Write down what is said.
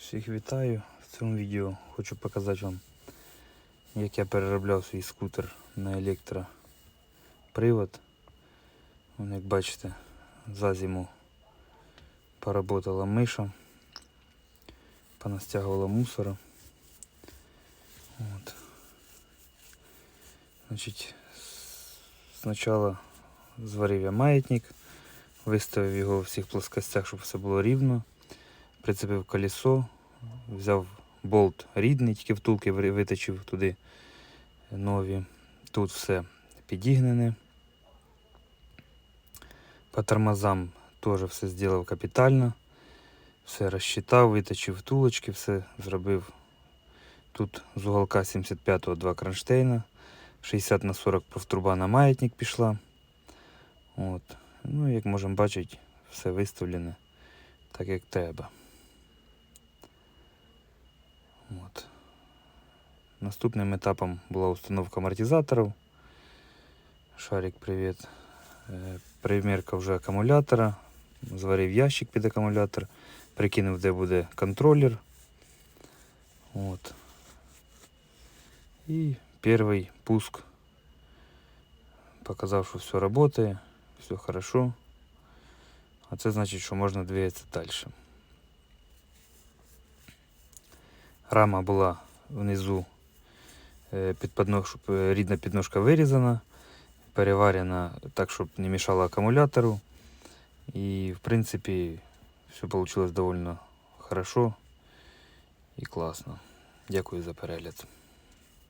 Всіх вітаю. В цьому відео хочу показати вам, як я переробляв свій скутер на електропривод. Вон, як бачите, за зиму поработала миша, понастягувала мусора. От. Значить, спочатку зварив я маятник, виставив його у всіх плоскостях, щоб все було рівно. Прицепив колесо, взяв болт рідний, тільки втулки ви- виточив туди нові. Тут все підігнене. По тормозам теж все зробив капітально. Все розчитав, виточив втулочки, все зробив. Тут з уголка 75-го два кронштейна, 60 на 40 профтруба на маятник пішла. От. Ну, як можемо бачити, все виставлене так, як треба. От. Наступним етапом була установка амортизаторів. Шарик, привіт. Е, Примірка вже акумулятора. Зварив ящик під акумулятор, прикинув, де буде контролер. От. І перший пуск показав, що все працює, все хорошо. А це значить, що можна двигатися далі. Рама була внизу е, під поднож, е, рідна підножка вирізана, переварена так, щоб не мішала акумулятору. І в принципі все вийшло доволі хорошо і класно. Дякую за перегляд.